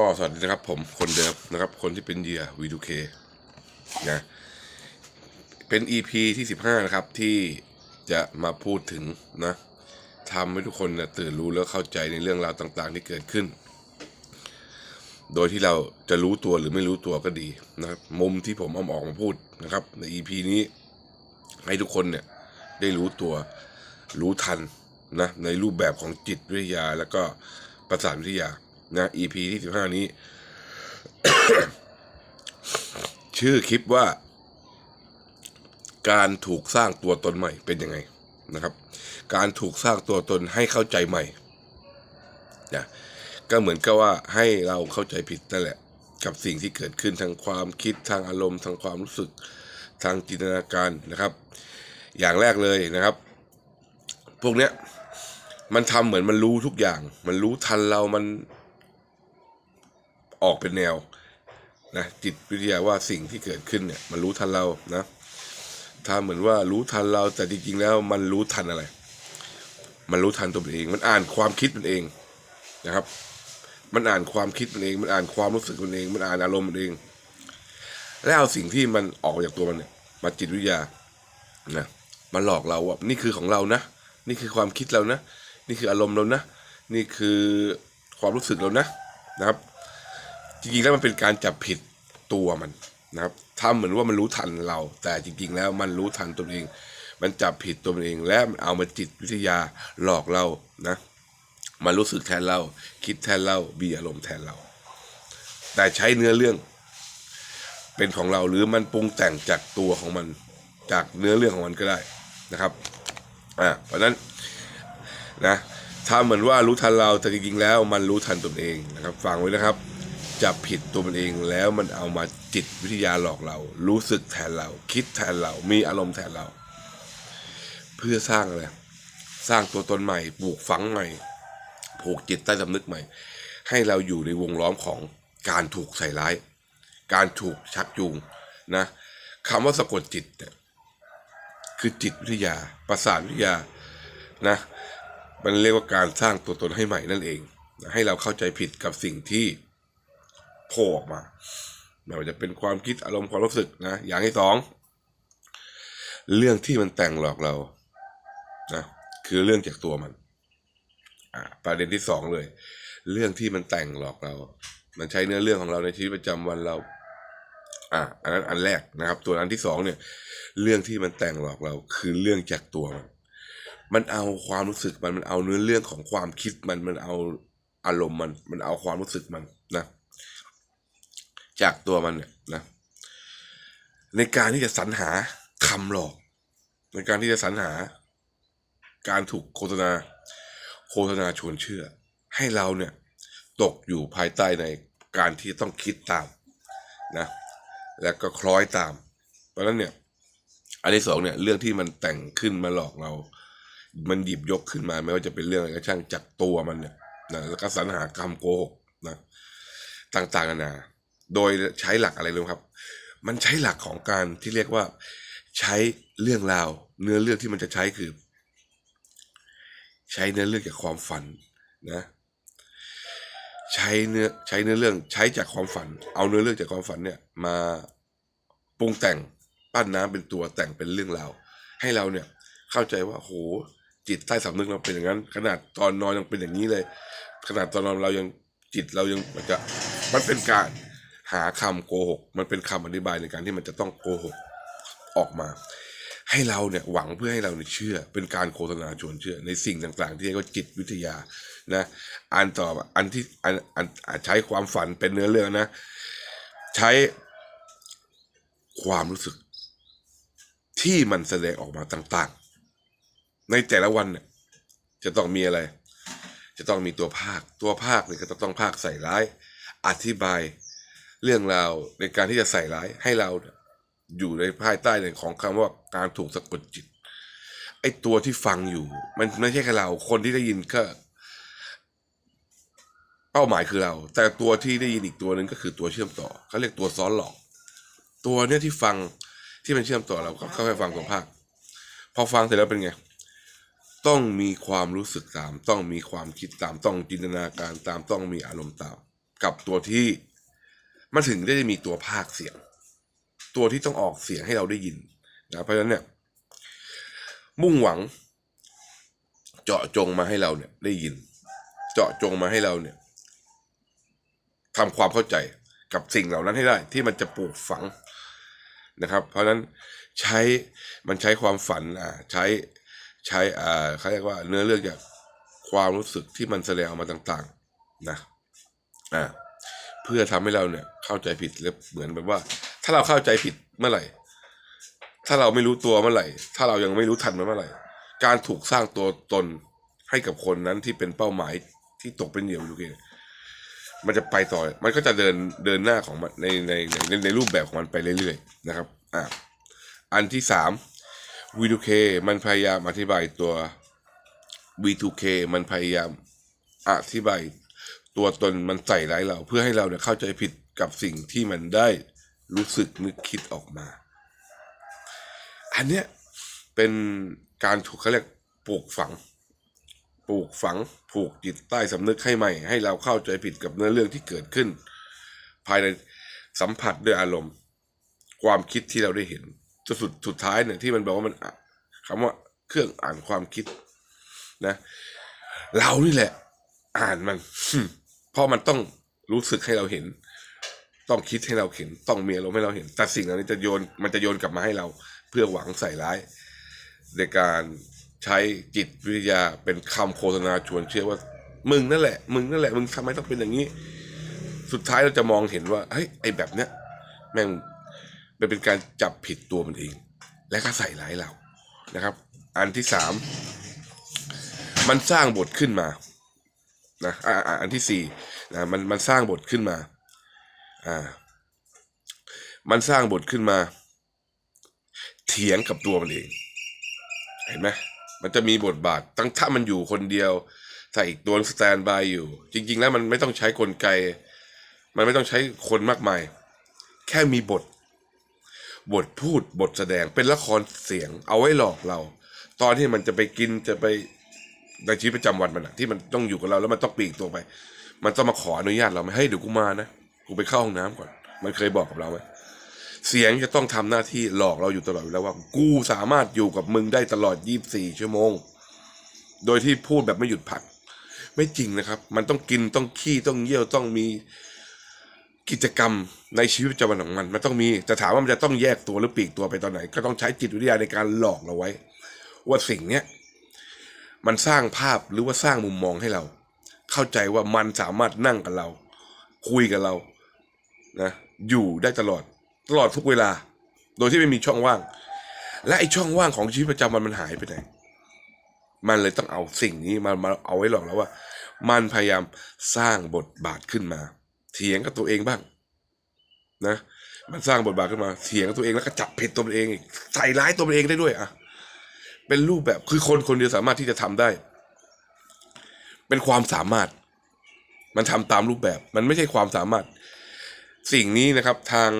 ก็สวัสดีนะครับผมคนเดิมนะครับ คนที่เป็นเหยื่อวีดูเคนะเป็น EP ที่ 15 นะครับ ที่จะมาพูดถึงนะทำให้ทุกคนนะตื่นรู้แล้วเข้าใจในเรื่องราวต่างๆ ที่เกิดขึ้น โดยที่เราจะรู้ตัวหรือไม่รู้ตัวก็ดีนะครับมุมที่ผมเอาออกมาพูดนะครับ ใน EP นี้ ให้ทุกคนเนี่ยได้รู้ตัวรู้ทันนะในรูปแบบของจิตวิทยาแล้วก็ประสาทวิทยา นะ EP ที่สิบห้านี้ ชื่อคลิปว่า การถูกสร้างตัวตนใหม่เป็นยังไงนะครับ การถูกสร้างตัวตนให้เข้าใจใหม่นะก็เหมือนกับว่าให้เราเข้าใจผิดนั่นแหละ กับสิ่งที่เกิดขึ้นทางความคิดทางอารมณ์ทางความรู้สึกทางจินตนาการนะครับ อย่างแรกเลยนะครับ พวกเนี้ยมันทำเหมือนมันรู้ทุกอย่าง มันรู้ทันเรามัน ออกเป็นแนวนะจิตวิทยาว่าสิ่งที่เกิดขึ้นเนี่ยมันรู้ทันเรานะถ้าเหมือนว่ารู้ทันเราแต่จริงๆแล้วมันรู้ทันอะไร มันรู้ทันตัวมันเอง มันอ่านความคิดมันเองนะครับ มันอ่านความคิดมันเอง มันอ่านความรู้สึกมันเอง มันอ่านอารมณ์มันเอง แล้วเอาสิ่งที่มันออกมาจากตัวมันเนี่ยมาจิตวิทยานะมาหลอกเราว่านี่คือของเรานะ นี่คือความคิดเรานะ นี่คืออารมณ์เรานะ นี่คือความรู้สึกเรานะนะครับ จริงๆแล้วมันเป็นการจับผิดตัวมันนะครับทำเหมือนว่ามันรู้ทันเรา แต่จริงๆแล้วมันรู้ทันตัวเอง มันจับผิดตัวมันเอง และมันเอามาจิตวิทยาหลอกเรานะมันรู้สึกแทนเรา คิดแทนเรามีอารมณ์แทนเรา แต่ใช้เนื้อเรื่อง เป็นของเราหรือมันปรุงแต่งจากตัวของมันจากเนื้อเรื่องของมันก็ได้นะครับอ่าเพราะฉะนั้นนะถ้าเหมือนว่ารู้ทันเราแต่จริงๆแล้วมันรู้ทันตัวเองนะครับฟังไว้นะครับ จับผิดตัวมันเองแล้วมันเอามาจิตวิทยาหลอกเรา รู้สึกแทนเรา คิดแทนเรา มีอารมณ์แทนเรา เพื่อสร้างอะไรสร้างตัวตนใหม่ปลูกฝังใหม่ผูกจิตใต้สำนึกใหม่ ให้เราอยู่ในวงล้อมของการถูกใส่ร้าย การถูกชักจูงนะคำว่าสะกดจิตเนี่ยคือจิตวิทยาประสาทวิทยานะมันเรียกว่าการสร้างตัวตนให้ใหม่นั่นเอง ให้เราเข้าใจผิดกับสิ่งที่ โผล่ออกมาไม่ว่าจะเป็นความคิดอารมณ์ความรู้สึกนะ อย่างที่สองเรื่องที่มันแต่งหลอกเรานะคือเรื่องจากตัวมัน อ่าประเด็นที่สองเลย เรื่องที่มันแต่งหลอกเรา มันใช้เนื้อเรื่องของเราในชีวิตประจำวันเรา อ่าอันนั้นอันแรกนะครับ ตัวอันที่สองเนี่ย เรื่องที่มันแต่งหลอกเรา คือเรื่องจากตัวมัน มันเอาความรู้สึกมันมันเอาเนื้อเรื่องของความคิดมันมันเอาอารมณ์มัน มันเอาความรู้สึกมันนะ จากตัวมันเนี่ยนะในการที่จะสรรหาคำหลอก ในการที่จะสรรหา การถูกโฆษณา โฆษณาชวนเชื่อ ให้เราเนี่ยตกอยู่ภายใต้ในการที่ต้องคิดตามนะแล้วก็คล้อยตาม เพราะนั้นเนี่ย อันที่สองเนี่ยเรื่องที่มันแต่งขึ้นมาหลอกเรา มันหยิบยกขึ้นมา ไม่ว่าจะเป็นเรื่องอะไรก็ช่างจากตัวมันเนี่ยนะแล้วก็สรรหาคำโกหกนะต่างๆนานา โดยใช้หลักอะไรรู้ครับ มันใช้หลักของการที่เรียกว่าใช้เรื่องราว เนื้อเรื่องที่มันจะใช้คือ ใช้เนื้อเรื่องจากความฝันนะใช้เนื้อใช้เนื้อเรื่องใช้จากความฝัน เอาเนื้อเรื่องจากความฝันเนี่ยมาปรุงแต่งปั้นน้ำเป็นตัวแต่งเป็นเรื่องราวให้เราเนี่ยเข้าใจว่าโหจิตใต้สำนึกเราเป็นอย่างนั้น ขนาดตอนนอนยังเป็นอย่างนี้เลย ขนาดตอนนอนเรายังจิตเรายังมันจะมันเป็นการ หาคำโกหก มันเป็นคำอธิบายในการที่มันจะต้องโกหกออกมา ให้เราเนี่ยหวังเพื่อให้เราเนี่ยเชื่อ เป็นการโฆษณาชวนเชื่อ ในสิ่งต่างๆ ที่เรียกว่าจิตวิทยานะอันต่ออันที่อันอันอใช้ความฝันเป็นเนื้อเรื่องนะ ใช้ความรู้สึก ที่มันแสดงออกมาต่างๆ ในแต่ละวันเนี่ยจะต้องมีอะไร จะต้องมีตัวภาค ตัวภาคเนี่ยก็ต้องภาคใส่ร้าย อธิบาย เรื่องราวในการที่จะใส่ร้ายให้เราอยู่ในภายใต้ของคำว่าการถูกสะกดจิต ไอ้ตัวที่ฟังอยู่ มันไม่ใช่แค่เรา คนที่ได้ยินก็ เป้าหมายคือเรา แต่ตัวที่ได้ยินอีกตัวหนึ่งก็คือตัวเชื่อมต่อเขาเรียกตัวซ้อนหลอก ตัวเนี้ยที่ฟังที่มันเชื่อมต่อเราก็เข้าไปฟังตัวภาค พอฟังเสร็จแล้วเป็นไงต้องมีความรู้สึกตาม ต้องมีความคิดตาม ต้องจินตนาการตาม ต้องมีอารมณ์ตาม กับตัวที่ มันถึงได้มีตัวภาคเสียง ตัวที่ต้องออกเสียงให้เราได้ยินนะเพราะฉะนั้นเนี่ย มุ่งหวัง เจาะจงมาให้เราเนี่ยได้ยิน เจาะจงมาให้เราเนี่ยทำความเข้าใจกับสิ่งเหล่านั้นให้ได้ ที่มันจะปลูกฝังนะครับ เพราะฉะนั้นใช้มันใช้ความฝันอ่าใช้ใช้อ่าเขาเรียกว่าเนื้อเรื่องจากความรู้สึกที่มันแสดงออกมาต่าง ๆ นะอ่า พื่อทำให้เราเนี่ยเข้าใจผิดและเหมือนแบบว่า ถ้าเราเข้าใจผิดเมื่อไหร่ ถ้าเราไม่รู้ตัวเมื่อไหร่ ถ้าเรายังไม่รู้ทันมันเมื่อไหร่ การถูกสร้างตัวตนให้กับคนนั้นที่เป็นเป้าหมายที่ตกเป็นเหยื่ออยู่เองมันจะไปต่อ มันก็จะเดินเดินหน้าของมันในในในในในรูปแบบของมันไปเรื่อยๆนะครับอ่าอันที่สาม V2K มันพยายามอธิบายตัว V2K มันพยายามอธิบาย ตัวตนมันใส่ร้ายเรา เพื่อให้เราเนี่ยเข้าใจผิดกับสิ่งที่มันได้รู้สึกนึกคิดออกมา อันเนี้ยเป็นการถูกเขาเรียกปลูกฝัง ปลูกฝังผูกจิตใต้สำนึกให้ใหม่ ให้เราเข้าใจผิดกับเนื้อเรื่องที่เกิดขึ้น ภายในสัมผัสด้วยอารมณ์ ความคิดที่เราได้เห็นจนสุดสุดท้ายเนี่ยที่มันบอกว่ามันคำว่าเครื่องอ่านความคิดนะ เรานี่แหละ อ่านมัน ราะมันต้องรู้สึกให้เราเห็น ต้องคิดให้เราเห็น ต้องมีอารมณ์ให้เราเห็น แต่สิ่งเหล่านี้จะโยนมันจะโยนกลับมาให้เรา เพื่อหวังใส่ร้าย ในการใช้จิตวิทยาเป็นคำโฆษณาชวนเชื่อว่า มึงนั่นแหละ มึงนั่นแหละ มึงทำไมต้องเป็นอย่างนี้ สุดท้ายเราจะมองเห็นว่าเฮ้ยไอ้แบบเนี้ยแม่งมันเป็นการจับผิดตัวมันเอง และก็ใส่ร้ายเรานะครับ อันที่สามมันสร้างบทขึ้นมา นะอ่าอ่าอันที่สี่นะมันมันสร้างบทขึ้นมาอ่ามันสร้างบทขึ้นมา เถียงกับตัวมันเอง เห็นไหมมันจะมีบทบาทตั้งถ้ามันอยู่คนเดียวถ้าอีกตัวสแตนบายอยู่ จริง ๆ แล้วมันไม่ต้องใช้กลไก มันไม่ต้องใช้คนมากมาย แค่มีบท บทพูดบทแสดงเป็นละครเสียงเอาไว้หลอกเรา ตอนที่มันจะไปกินจะไป ในชีวิตประจำวันมันอะที่มันต้องอยู่กับเราแล้วมันต้องปีกตัวไป มันต้องมาขออนุญาตเราไหมเฮ้ยเดี๋ยวกูมานะกูไปเข้าห้องน้ำก่อน มันเคยบอกกับเราไหมเสียงจะต้องทำหน้าที่หลอกเราอยู่ตลอดเวลาว่า กูสามารถอยู่กับมึงได้ตลอด 24 ชั่วโมง โดยที่พูดแบบไม่หยุดพัก ไม่จริงนะครับ มันต้องกินต้องขี้ต้องเยี่ยวต้องมีกิจกรรมในชีวิตประจำวันของมัน มันต้องมีแต่ถามว่ามันจะต้องแยกตัวหรือปีกตัวไปตอนไหน ก็ต้องใช้จิตวิทยาในการหลอกเราไว้ ว่าสิ่งเนี้ย มันสร้างภาพหรือว่าสร้างมุมมองให้เรา เข้าใจว่ามันสามารถนั่งกับเรา คุยกับเรานะอยู่ได้ตลอดตลอดทุกเวลา โดยที่ไม่มีช่องว่าง และไอช่องว่างของชีวิตประจำวันมันหายไปไหนมันเลยต้องเอาสิ่งนี้มามาเอาไว้หลอกเราว่า มันพยายามสร้างบทบาทขึ้นมา เถียงกับตัวเองบ้าง นะ มันสร้างบทบาทขึ้นมาเถียงกับตัวเองแล้วก็จับผิดตัวเองอีกใส่ร้ายตัวเองได้ด้วยอะ เป็นรูปแบบคือคนคนเดียวสามารถที่จะทำได้ เป็นความสามารถ มันทำตามรูปแบบ มันไม่ใช่ความสามารถ สิ่งนี้นะครับ ทาง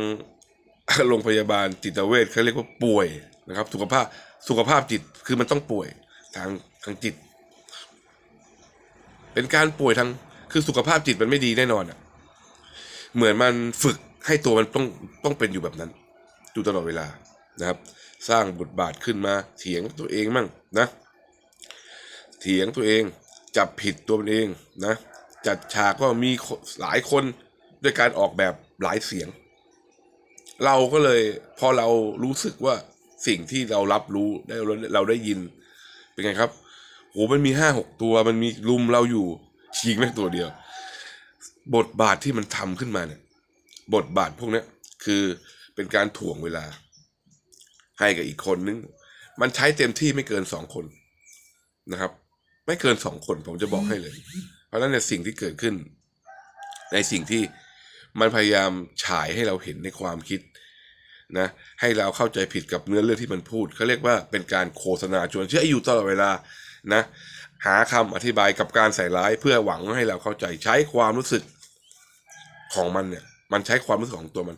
โรงพยาบาลจิตเวชเขาเรียกว่าป่วยนะครับ สุขภาพสุขภาพจิตคือมันต้องป่วยทางทางจิต เป็นการป่วยทางคือสุขภาพจิตมันไม่ดีแน่นอนอะ เหมือนมันฝึกให้ตัวมันต้องต้องเป็นอยู่แบบนั้นอยู่ตลอดเวลา นะครับ สร้างบทบาทขึ้นมาเถียงตัวเองมั่งนะ เถียงตัวเองจับผิดตัวเองนะ จัดฉากก็มีหลายคนด้วยการออกแบบหลายเสียง เราก็เลยพอเรารู้สึกว่าสิ่งที่เรารับรู้ได้เราได้ยิน เป็นไงครับโหมันมีห้าหกตัวมันมีลุมเราอยู่ฉีกแม่งตัวเดียว บทบาทที่มันทำขึ้นมาเนี่ย บทบาทพวกเนี้ยคือเป็นการถ่วงเวลา ให้กับอีกคนนึง มันใช้เต็มที่ไม่เกินสองคนนะครับ ไม่เกินสองคนผมจะบอกให้เลย เพราะฉะนั้นในสิ่งที่เกิดขึ้น ในสิ่งที่มันพยายามฉายให้เราเห็นในความคิดนะให้เราเข้าใจผิดกับเนื้อเรื่องที่มันพูดเขาเรียกว่าเป็นการโฆษณาชวนเชื่ออยู่ตลอดเวลานะหาคำอธิบายกับการใส่ร้ายเพื่อหวังให้เราเข้าใจใช้ความรู้สึกของมันเนี่ยมันใช้ความรู้สึกของตัวมัน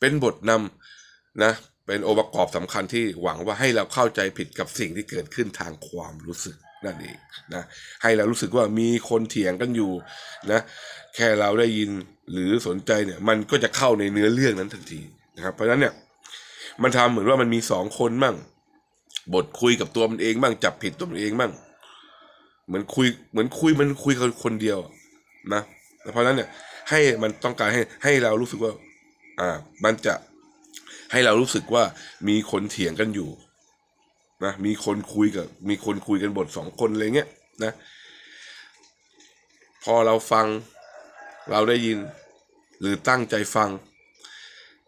เป็นบทนำนะ เป็นองค์ประกอบสำคัญที่หวังว่าให้เราเข้าใจผิดกับสิ่งที่เกิดขึ้นทางความรู้สึกนั่นเองนะให้เรารู้สึกว่ามีคนเถียงกันอยู่นะแค่เราได้ยินหรือสนใจเนี่ยมันก็จะเข้าในเนื้อเรื่องนั้นทันทีนะครับเพราะฉะนั้นเนี่ยมันทำเหมือนว่ามันมีสองคนบ้างบทคุยกับตัวมันเองบ้างจับผิดตัวมันเองบ้างเหมือนคุยเหมือนคุยมันคุยกับคนเดียวนะเพราะฉะนั้นเนี่ยให้มันต้องการให้ให้เรารู้สึกว่าอ่ามันจะ ให้เรารู้สึกว่ามีคนเถียงกันอยู่นะมีคนคุยกับมีคนคุยกันบทสองคนอะไรเงี้ยนะ พอเราฟังเราได้ยิน หรือตั้งใจฟัง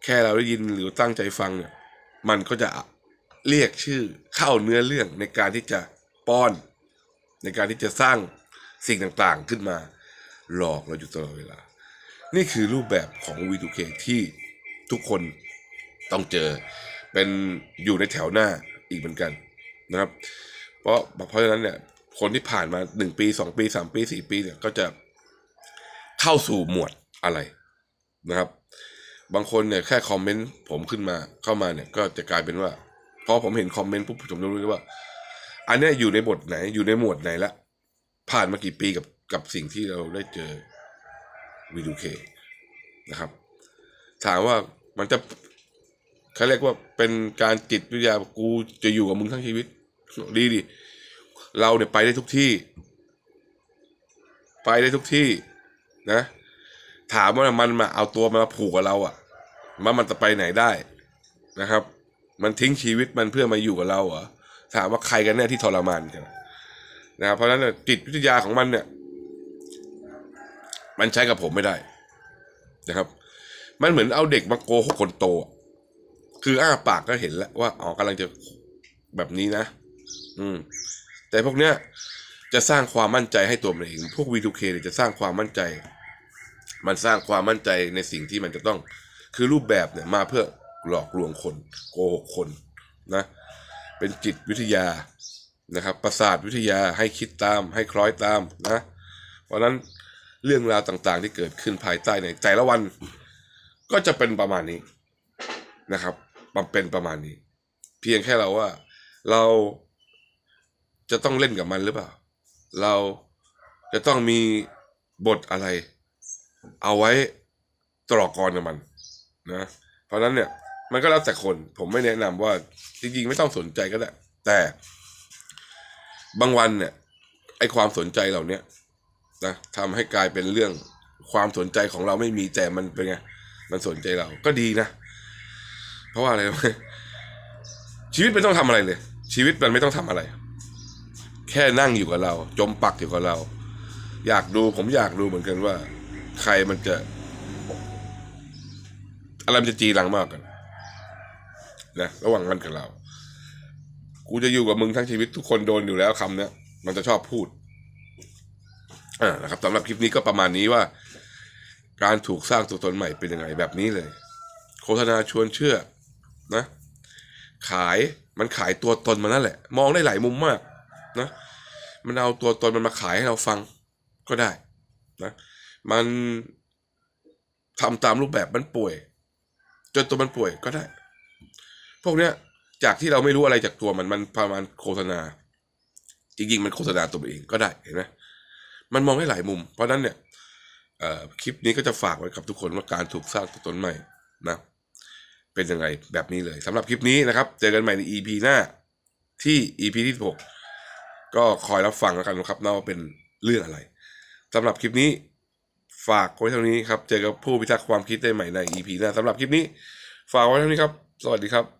แค่เราได้ยินหรือตั้งใจฟังเนี่ยมันก็จะเรียกชื่อเข้าเนื้อเรื่องในการที่จะป้อน ในการที่จะสร้างสิ่งต่างๆขึ้นมา หลอกเราอยู่ตลอดเวลา นี่คือรูปแบบของ V2K ที่ทุกคน ต้องเจอเป็นอยู่ในแถวหน้าอีกเหมือนกันนะครับ เพราะเพราะฉะนั้นเนี่ยคนที่ผ่านมาหนึ่งปีสองปีสามปีสี่ปีเนี่ยก็จะเข้าสู่หมวดอะไรนะครับ บางคนเนี่ยแค่คอมเมนต์ผมขึ้นมาเข้ามาเนี่ยก็จะกลายเป็นว่าพอผมเห็นคอมเมนต์ปุ๊บผมจะรู้เลยว่า อันเนี้ยอยู่ในบทไหนอยู่ในหมวดไหนละผ่านมากี่ปีกับกับสิ่งที่เราได้เจอวีดูเคนะครับ ถามว่ามันจะ เขาเรียกว่าเป็นการจิตวิทยากูจะอยู่กับมึงทั้งชีวิต ดีดิเราเนี่ยไปได้ทุกที่ ไปได้ทุกที่ นะ ถามว่ามันมาเอาตัวมาผูกกับเราอะ่ะมันมันจะไปไหนได้นะครับ มันทิ้งชีวิตมันเพื่อมาอยู่กับเราเหรอถามว่าใครกันแน่ที่ทรมานกันนะครับเพราะฉะนั้นจิตวิทยาของมันเนี่ย มันใช้กับผมไม่ได้นะครับ มันเหมือนเอาเด็กมาโกหกคนโตอะ คืออ้าปากก็เห็นแล้วว่าอ๋อกำลังจะแบบนี้นะ อืม แต่พวกเนี้ยจะสร้างความมั่นใจให้ตัวมันเอง พวก V2K เนี่ยจะสร้างความมั่นใจ มันสร้างความมั่นใจในสิ่งที่มันจะต้อง คือรูปแบบเนี่ยมาเพื่อหลอกลวงคน โกหกคนนะ เป็นจิตวิทยานะครับ ประสาทวิทยาให้คิดตาม ให้คล้อยตามนะ เพราะฉะนั้นเรื่องราวต่างๆ ที่เกิดขึ้นภายใต้ในแต่ละวัน ก็จะเป็นประมาณนี้นะครับ มันเป็นประมาณนี้ เพียงแค่เราว่า เราจะต้องเล่นกับมันหรือเปล่า เราจะต้องมีบทอะไร เอาไว้ตรอกกรกับมันนะ เพราะนั้นเนี่ย มันก็แล้วแต่คน ผมไม่แนะนำว่าจริงๆไม่ต้องสนใจก็ได้แต่บางวันเนี่ยไอความสนใจเหล่าเนี้ยนะทำให้กลายเป็นเรื่องความสนใจของเราไม่มีแต่มันเป็นไงมันสนใจเราก็ดีนะ ราะว่าอะไรชีวิตไม่ต้องทำอะไรเลย ชีวิตมันไม่ต้องทำอะไร แค่นั่งอยู่กับเรา จมปักอยู่กับเรา อยากดูผมอยากดูเหมือนกันว่า ใครมันจะอะไรมันจะจีรังมากกันนะระหว่างมันกับเรา กูจะอยู่กับมึงทั้งชีวิตทุกคนโดนอยู่แล้วคำเนี้ยมันจะชอบพูดอ่านะครับสำหรับคลิปนี้ก็ประมาณนี้ว่า การถูกสร้างตัวตนใหม่เป็นยังไงแบบนี้เลย โฆษณาชวนเชื่อ นะขายมันขายตัวตนมานั่นแหละ มองได้หลายมุมมากนะมันเอาตัวตนมันมาขายให้เราฟังก็ได้นะมันทำตามรูปแบบมันป่วย จนตัวมันป่วยก็ได้ พวกเนี้ยจากที่เราไม่รู้อะไรจากตัวมันมันประมาณโฆษณา จริงๆ มันโฆษณาตัวเองก็ได้เห็นไหมมันมองได้หลายมุม เพราะนั้นเนี่ยเอ่อคลิปนี้ก็จะฝากไว้กับทุกคนว่าการถูกสร้างตัวตนใหม่นะ เป็นยังไงแบบนี้เลยสำหรับคลิปนี้นะครับ เจอกันใหม่ใน EP หน้าที่ EP ที่6ก็คอยรับฟังแล้วกันนะครับนะว่าเป็นเรื่องอะไรสำหรับคลิปนี้ฝากไว้เท่านี้ครับ เจอกับผู้พิทักษ์ความคิดได้ใหม่ใน EP หน้าสำหรับคลิปนี้ ฝากไว้เท่านี้ครับ สวัสดีครับ